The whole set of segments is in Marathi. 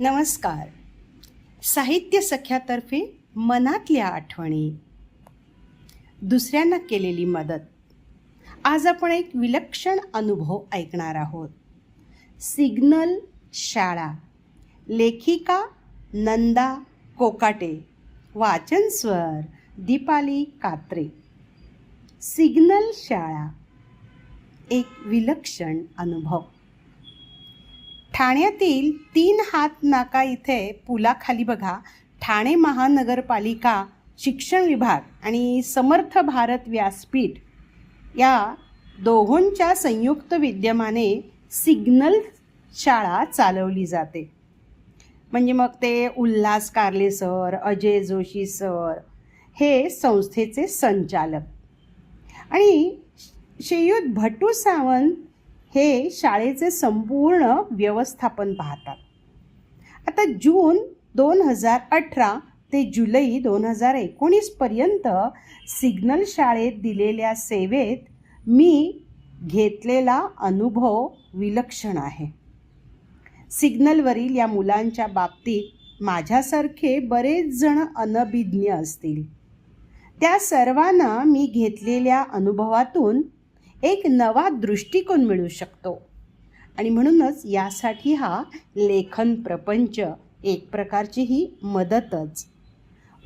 नमस्कार. साहित्य सख्यातर्फे मनातल्या आठवणी. दुसऱ्यांना केलेली मदत. आज आपण एक विलक्षण अनुभव ऐकणार आहोत. सिग्नल शाळा. लेखिका नंदा कोकाटे. वाचन स्वर दीपाली कात्रे. सिग्नल शाळा. एक विलक्षण अनुभव. ठाण्यातील तीन हात नाका इथे पुलाखाली बघा. ठाणे महानगरपालिका शिक्षण विभाग आणि समर्थ भारत व्यासपीठ या दोहोंच्या संयुक्त विद्यमाने सिग्नल शाळा चालवली जाते. म्हणजे मग ते उल्हास कारले सर अजय जोशी सर हे संस्थेचे संचालक. आणि श्रीयुत भटू सावंत हे शाळेचे संपूर्ण व्यवस्थापन पाहतात. आता जून दोन हजार अठरा ते जुलै दोन हजार एकोणीसपर्यंत सिग्नल शाळेत दिलेल्या सेवेत मी घेतलेला अनुभव विलक्षण आहे. सिग्नलवरील या मुलांच्या बाबतीत माझ्यासारखे बरेच जण अनभिज्ञ असतील. त्या सर्वांना मी घेतलेल्या अनुभवातून एक नवा दृष्टिकोन मिळू शकतो. आणि म्हणूनच यासाठी हा लेखन प्रपंच एक प्रकारची ही मदतच.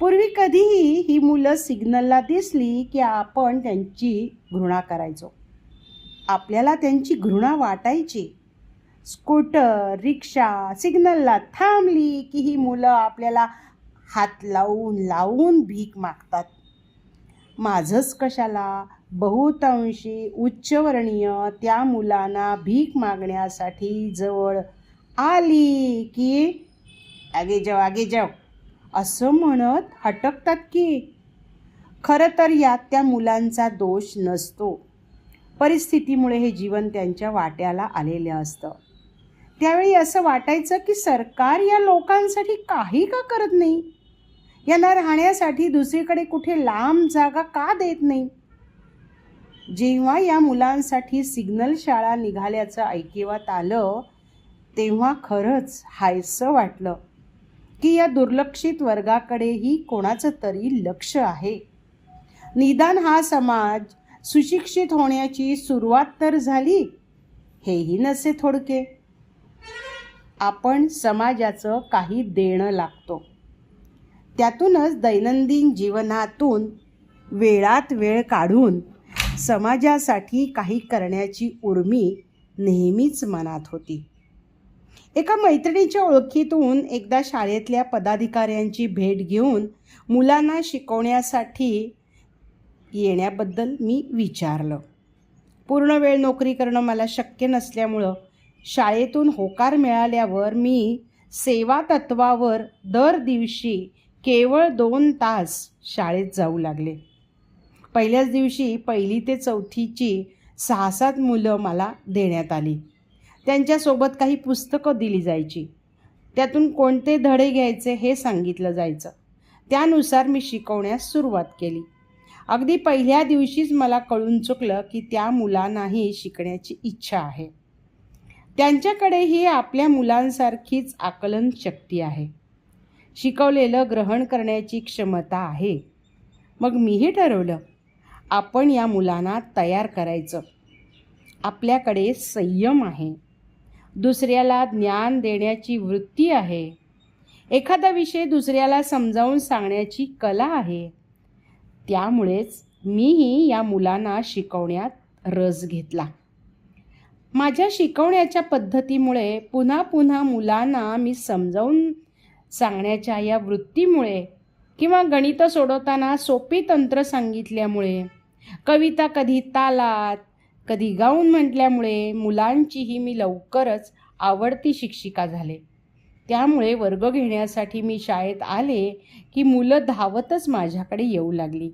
पूर्वी कधीही ही मुलं सिग्नलला दिसली की आपण त्यांची घृणा करायचो. आपल्याला त्यांची घृणा वाटायची. स्कूटर रिक्षा सिग्नलला थांबली की ही मुलं आपल्याला हात लावून लावून भीक मागतात. माझंच कशाला? बहुतांशी उच्चवर्णीय त्या मुलांना भीक मागण्यासाठी जवळ आली की आगे जाव आगे जाव असं म्हणत हटकतात की. खरं तर यात त्या मुलांचा दोष नसतो. परिस्थितीमुळे हे जीवन त्यांच्या वाट्याला आलेलं असतं. त्यावेळी असं वाटायचं की सरकार या लोकांसाठी काही का करत नाही? यांना राहण्यासाठी दुसरीकडे कुठे लांब जागा का देत नाही? जेव्हा या मुलांसाठी सिग्नल शाळा निघाल्याचं ऐकिवात आलं तेव्हा खरंच हायसं वाटलं की या दुर्लक्षित वर्गाकडेही कोणाचं तरी लक्ष आहे. निदान हा समाज सुशिक्षित होण्याची सुरुवात तर झाली हेही नसे थोडके. आपण समाजाचं काही देणं लागतो. त्यातूनच दैनंदिन जीवनातून वेळात वेळ काढून समाजासाठी काही करण्याची उर्मी नेहमीच मनात होती. एका मैत्रिणीच्या ओळखीतून एकदा शाळेतल्या पदाधिकाऱ्यांची भेट घेऊन मुलांना शिकवण्यासाठी येण्याबद्दल मी विचारलं. पूर्ण वेळ नोकरी करणं मला शक्य नसल्यामुळं शाळेतून होकार मिळाल्यावर मी सेवा तत्वावर दर दिवशी केवळ दोन तास शाळेत जाऊ लागले. पहिल्याच दिवशी पहिली ते चौथीची सहा सात मुलं मला देण्यात आली. त्यांच्यासोबत काही पुस्तकं दिली जायची. त्यातून कोणते धडे घ्यायचे हे सांगितलं जायचं. त्यानुसार मी शिकवण्यास सुरुवात केली. अगदी पहिल्या दिवशीच मला कळून चुकलं की त्या मुलांनाही शिकण्याची इच्छा आहे. त्यांच्याकडेही आपल्या मुलांसारखीच आकलन शक्ती आहे. शिकवलेलं ग्रहण करण्याची क्षमता आहे. मग मीही ठरवलं आपण या मुलांना तयार करायचं. आपल्याकडे संयम आहे. दुसऱ्याला ज्ञान देण्याची वृत्ती आहे. एखादा विषय दुसऱ्याला समजावून सांगण्याची कला आहे. त्यामुळेच मीही या मुलांना शिकवण्यात रस घेतला. माझ्या शिकवण्याच्या पद्धतीमुळे पुन्हा पुन्हा मुलांना मी समजावून सांगण्याच्या या वृत्तीमुळे किंवा गणितं सोडवताना सोपी तंत्र सांगितल्यामुळे कविता कधी तालात कधी गाऊन म्हटल्यामुळे मुलांचीही मी लवकरच आवडती शिक्षिका झाले. त्यामुळे वर्ग घेण्यासाठी मी शाळेत आले की मुलं धावतच माझ्याकडे येऊ लागली.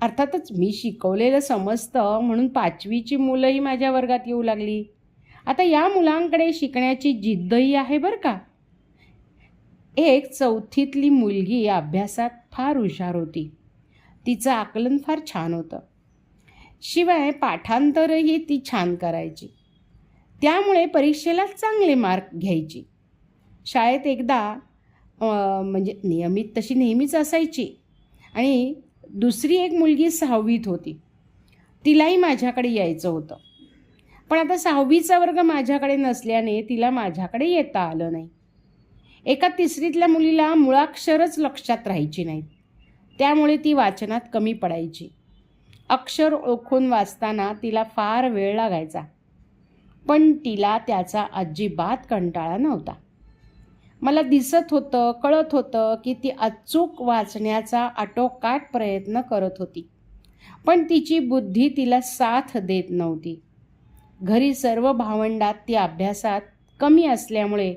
अर्थातच मी शिकवलेलं समजतं म्हणून पाचवीची मुलंही माझ्या वर्गात येऊ लागली. आता या मुलांकडे शिकण्याची जिद्दही आहे बरं का? एक चौथीतली मुलगी अभ्यासात फार हुशार होती. तिचं आकलन फार छान होतं. शिवाय पाठांतरही ती छान करायची. त्यामुळे परीक्षेला चांगले मार्क घ्यायची. शाळेत एकदा म्हणजे नियमित तशी नेहमीच असायची आणि दुसरी एक मुलगी सहावीत होती. तिलाही माझ्याकडे यायचं होतं. पण आता सहावीचा वर्ग माझ्याकडे नसल्याने तिला माझ्याकडे येता आलं नाही. एका तिसरीतल्या मुलीला मुळाक्षरच लक्षात राहायची नाहीत त्यामुळे ती वाचनात कमी पडायची. अक्षर ओळखून वाचताना तिला फार वेळ लागायचा. पण तिला त्याचा अजिबात कंटाळा नव्हता. मला दिसत होतं कळत होतं की ती अचूक वाचण्याचा आटोकाट प्रयत्न करत होती. पण तिची बुद्धी तिला साथ देत नव्हती. घरी सर्व भावंडात ती अभ्यासात कमी असल्यामुळे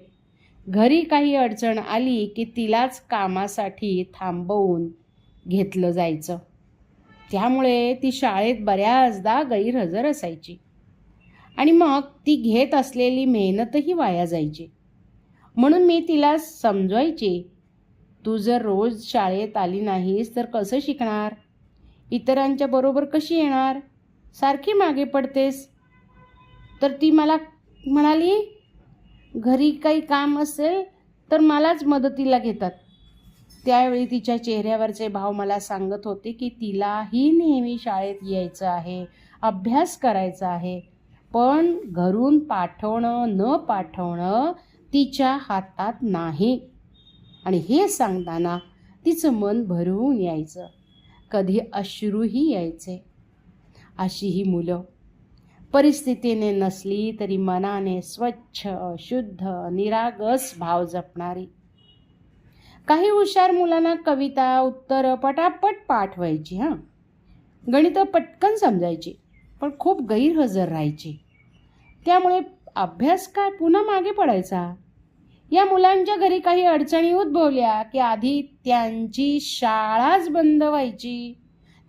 घरी काही अडचण आली की तिलाच कामासाठी थांबवून घेतलं जायचं. त्यामुळे ती शाळेत बऱ्याचदा गैरहजर असायची. आणि मग ती घेत असलेली मेहनतही वाया जायची. म्हणून मी तिला समजवायची तू जर रोज शाळेत आली नाहीस तर कसं शिकणार? इतरांच्या बरोबर कशी येणार? सारखी मागे पडतेस. तर ती मला म्हणाली घरी काही काम असेल तर मलाच मदतीला घेतात. त्यावेळी तिच्या चेहऱ्यावरचे भाव मला सांगत होते की तिलाही नेहमी शाळेत यायचं आहे अभ्यास करायचा आहे. पण घरून पाठवणं न पाठवणं तिच्या हातात नाही. आणि हे सांगताना तिचं मन भरवून यायचं. कधी अश्रूही यायचे. अशी ही मुलं. परिस्थितीने नसली तरी मनाने स्वच्छ शुद्ध निरागस भाव जपणारी. काही हुशार मुलांना कविता उत्तरं पटापट पाठ व्हायची हां. गणितं पटकन समजायची पण खूप गैरहजर राहायची. त्यामुळे अभ्यास काय पुन्हा मागे पडायचा? या मुलांच्या घरी काही अडचणी उद्भवल्या की आधी त्यांची शाळाच बंद व्हायची.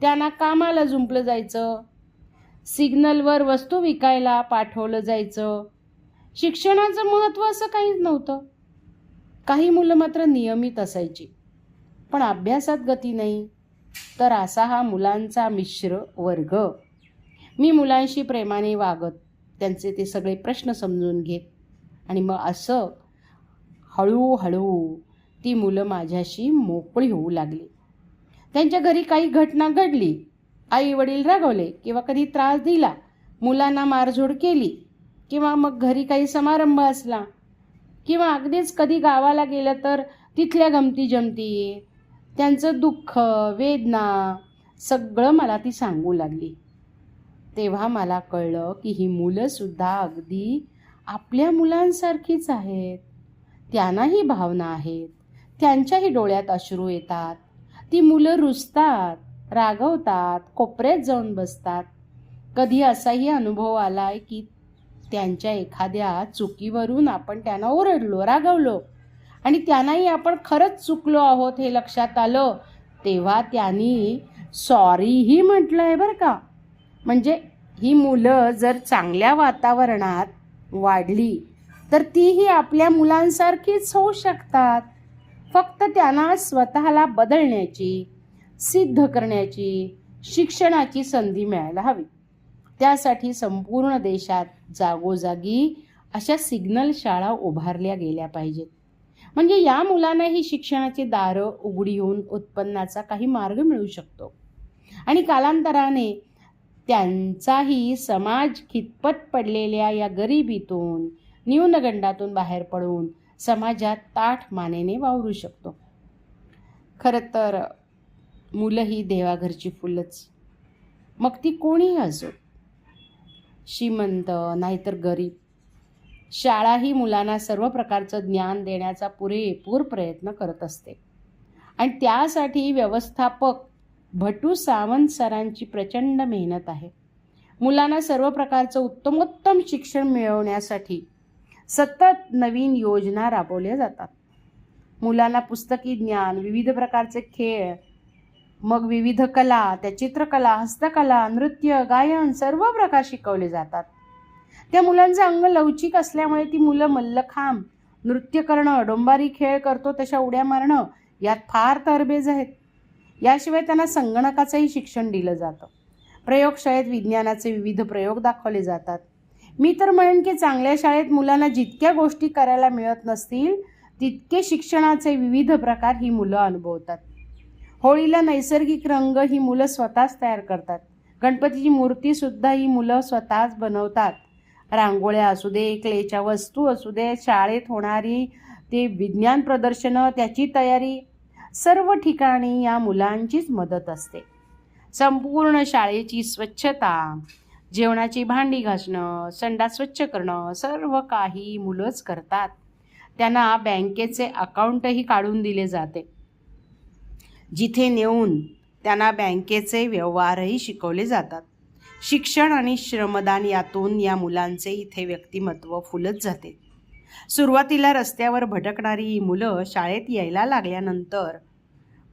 त्यांना कामाला जुंपलं जायचं. सिग्नलवर वस्तू विकायला पाठवलं जायचं. शिक्षणाचं महत्त्व असं काहीच नव्हतं. काही मुलं मात्र नियमित असायची. पण अभ्यासात गती नाही. तर असा हा मुलांचा मिश्र वर्ग. मी मुलांशी प्रेमाने वागत त्यांचे ते सगळे प्रश्न समजून घेत आणि मग असं हळूहळू ती मुलं माझ्याशी मोकळी होऊ लागली. त्यांच्या घरी काही घटना घडली. आई वडील रागवले किंवा कधी त्रास दिला. मुलांना मारझोड केली किंवा मग घरी काही समारंभ असला. किंवा अगदीच कधी गावाला गेलं तर तिथल्या गमती जमती त्यांचं दुःख वेदना सगळं मला ती सांगू लागली. तेव्हा मला कळलं की ही मुलंसुद्धा अगदी आपल्या मुलांसारखीच आहेत. त्यांनाही भावना आहेत. त्यांच्याही डोळ्यात अश्रू येतात. ती मुलं रुजतात रागवतात कोपऱ्यात जाऊन बसतात. कधी असाही अनुभव आला आहे की त्यांच्या एखाद्या चुकीवरून आपण त्यांना ओरडलो रागवलो आणि त्यांनाही आपण खरंच चुकलो आहोत हे लक्षात आलं तेव्हा त्यांनी सॉरीही म्हटलं आहे बरं का. म्हणजे ही मुलं जर चांगल्या वातावरणात वाढली तर तीही आपल्या मुलांसारखीच होऊ शकतात. फक्त त्यांना स्वतःला बदलण्याची सिद्ध करण्याची शिक्षणाची संधी मिळायला हवी. त्यासाठी संपूर्ण देशात जागोजागी अशा सिग्नल शाळा उभारल्या गेल्या पाहिजेत. म्हणजे या मुलांनाही शिक्षणाची दारं उघडी होऊन उत्पन्नाचा काही मार्ग मिळू शकतो. आणि कालांतराने त्यांचाही समाज खितपत पडलेल्या या गरिबीतून न्यूनगंडातून बाहेर पडून समाजात ताठ मानेने वावरू शकतो. खरं तर मुलं ही देवाघरची फुलंच. मग ती कोणीही असोत श्रीमंत नाहीतर गरीब. शाळा ही मुलांना सर्व प्रकारचं ज्ञान देण्याचा पुरेपूर प्रयत्न करत असते. आणि त्यासाठी व्यवस्थापक भटू सावंत सरांची प्रचंड मेहनत आहे. मुलांना सर्व प्रकारचं उत्तमोत्तम शिक्षण मिळवण्यासाठी सतत नवीन योजना राबवल्या जातात. मुलांना पुस्तकी ज्ञान विविध प्रकारचे खेळ मग विविध कला त्या चित्रकला हस्तकला नृत्य गायन सर्व प्रकार शिकवले जातात. त्या मुलांचं अंग लवचिक असल्यामुळे ती मुलं मल्लखांब नृत्य करणं डोंबारी खेळ करतो तशा उड्या मारणं यात फार तरबेज आहेत. याशिवाय त्यांना संगणकाचंही शिक्षण दिलं जातं. प्रयोगशाळेत विज्ञानाचे विविध प्रयोग दाखवले जातात. मी तर म्हणेन की चांगल्या शाळेत मुलांना जितक्या गोष्टी करायला मिळत नसतील तितके शिक्षणाचे विविध प्रकार ही मुलं अनुभवतात. होळीला नैसर्गिक रंग ही मुलं स्वतःच तयार करतात. गणपतीची मूर्तीसुद्धा ही मुलं स्वतःच बनवतात. रांगोळ्या असू दे क्लेच्या वस्तू असू दे शाळेत होणारी ते विज्ञान प्रदर्शनं त्याची तयारी सर्व ठिकाणी या मुलांचीच मदत असते. संपूर्ण शाळेची स्वच्छता जेवणाची भांडी घासणं संडा स्वच्छ करणं सर्व काही मुलंच करतात. त्यांना बँकेचे अकाउंटही काढून दिले जाते. जिथे नेऊन त्यांना बँकेचे व्यवहारही शिकवले जातात. शिक्षण आणि श्रमदान यातून या मुलांचे इथे व्यक्तिमत्व फुलत जाते. सुरुवातीला रस्त्यावर भटकणारी ही मुलं शाळेत यायला लागल्यानंतर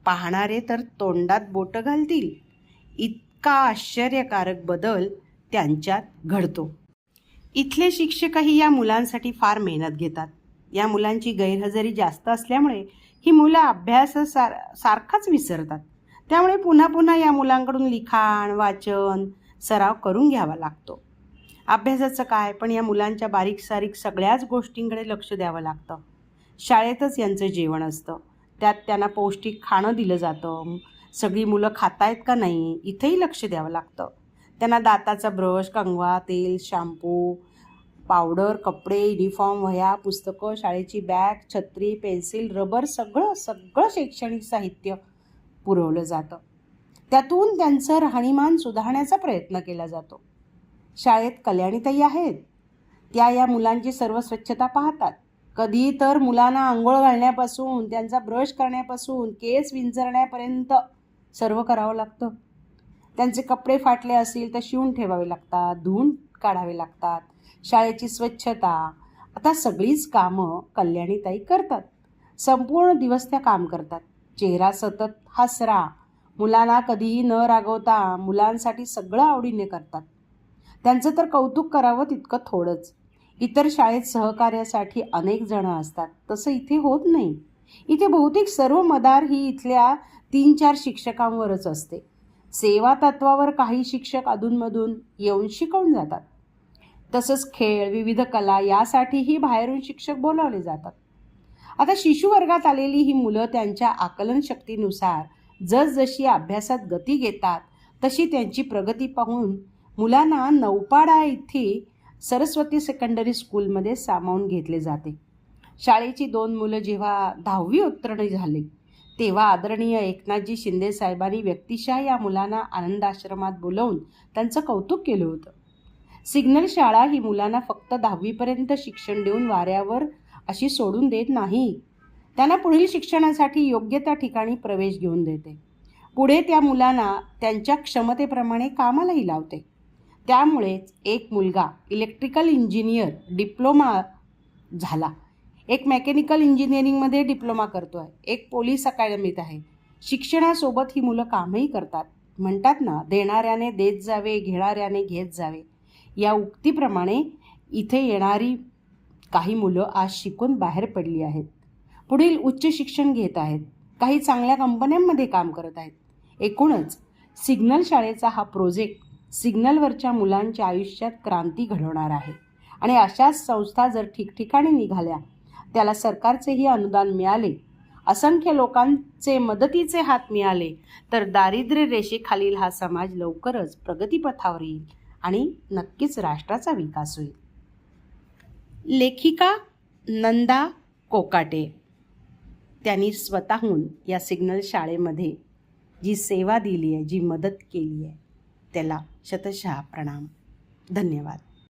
पाहणारे तर तोंडात बोटं घालतील. इतका आश्चर्यकारक बदल त्यांच्यात घडतो. इथले शिक्षकही या मुलांसाठी फार मेहनत घेतात. या मुलांची गैरहजेरी जास्त असल्यामुळे ही मुलं अभ्यास सार सारखाच विसरतात. त्यामुळे पुन्हा पुन्हा या मुलांकडून लिखाण वाचन सराव करून घ्यावा लागतो. अभ्यासाचं काय? पण या मुलांच्या बारीक सारीक सगळ्याच गोष्टींकडे लक्ष द्यावं लागतं. शाळेतच यांचं जेवण असतं. त्यात त्यांना पौष्टिक खाणं दिलं जातं. सगळी मुलं खातायत का नाही? इथेही लक्ष द्यावं लागतं. त्यांना दाताचा ब्रश कंगवा तेल शॅम्पू पावडर कपडे युनिफॉर्म वह्या पुस्तकं शाळेची बॅग छत्री पेन्सिल रबर सगळं सगळं शैक्षणिक साहित्य पुरवलं जातं. त्यातून त्यांचं राहणीमान सुधारण्याचा प्रयत्न केला जातो. शाळेत कल्याणीताई आहेत. त्या या मुलांची सर्व स्वच्छता पाहतात. कधी तर मुलांना आंघोळ घालण्यापासून त्यांचा ब्रश करण्यापासून केस विंजरण्यापर्यंत सर्व करावं लागतं. त्यांचे कपडे फाटले असतील तर शिवून ठेवावे लागतात धुवून काढावे लागतात. शाळेची स्वच्छता. आता सगळीच कामं कल्याणीताई करतात. संपूर्ण दिवस त्या काम करतात. चेहरा सतत हसरा. मुलांना कधीही न रागवता मुलांसाठी सगळं आवडीने करतात. त्यांचं तर कौतुक करावं तितकं थोडंच. इतर शाळेत सहकार्यासाठी अनेक जणं असतात. तसं इथे होत नाही. इथे बहुतेक सर्व मदार ही इथल्या तीन चार शिक्षकांवरच असते. सेवा तत्वावर काही शिक्षक अधूनमधून येऊन शिकवून जातात. तसंच खेळ विविध कला यासाठीही बाहेरून शिक्षक बोलावले जातात. आता शिशुवर्गात आलेली ही मुलं त्यांच्या आकलन शक्तीनुसार जसजशी अभ्यासात गती घेतात तशी त्यांची प्रगती पाहून मुलांना नौपाडा इथे सरस्वती सेकंडरी स्कूलमध्ये सामावून घेतले जाते. शाळेची दोन मुलं जेव्हा दहावी उत्तीर्ण झाली तेव्हा आदरणीय एकनाथजी शिंदे साहेबांनी व्यक्तिशः या मुलांना आनंदाश्रमात बोलवून त्यांचं कौतुक केलं होतं. सिग्नल शाळा ही मुलांना फक्त दहावीपर्यंत शिक्षण देऊन वाऱ्यावर अशी सोडून देत नाही. त्यांना पुढील शिक्षणासाठी योग्य त्या ठिकाणी प्रवेश घेऊन देते. पुढे त्या मुलांना त्यांच्या क्षमतेप्रमाणे कामालाही लावते. त्यामुळेच एक मुलगा इलेक्ट्रिकल इंजिनियर डिप्लोमा झाला. एक मेकॅनिकल इंजिनिअरिंगमध्ये डिप्लोमा करतो आहे एक पोलीस अकॅडमीत आहे. शिक्षणासोबत ही मुलं कामही करतात. म्हणतात ना देणाऱ्याने देत जावे घेणाऱ्याने घेत जावे. या उक्तीप्रमाणे इथे येणारी काही मुलं आज शिकून बाहेर पडली आहेत. पुढील उच्च शिक्षण घेत आहेत. काही चांगल्या कंपन्यांमध्ये काम करत आहेत. एकूणच सिग्नल शाळेचा हा प्रोजेक्ट सिग्नलवरच्या मुलांच्या आयुष्यात क्रांती घडवणार आहे. आणि अशाच संस्था जर ठिकठिकाणी निघाल्या त्याला सरकारचेही अनुदान मिळाले असंख्य लोकांचे मदतीचे हात मिळाले तर दारिद्र्य रेषेखालील हा समाज लवकरच प्रगतीपथावर येईल. आणि नक्कीच राष्ट्राचा विकास होईल. लेखिका नंदा कोकाटे त्यांनी स्वतःहून या सिग्नल शाळेमध्ये जी सेवा दिली आहे जी मदत केली आहे त्याला शतशः प्रणाम. धन्यवाद.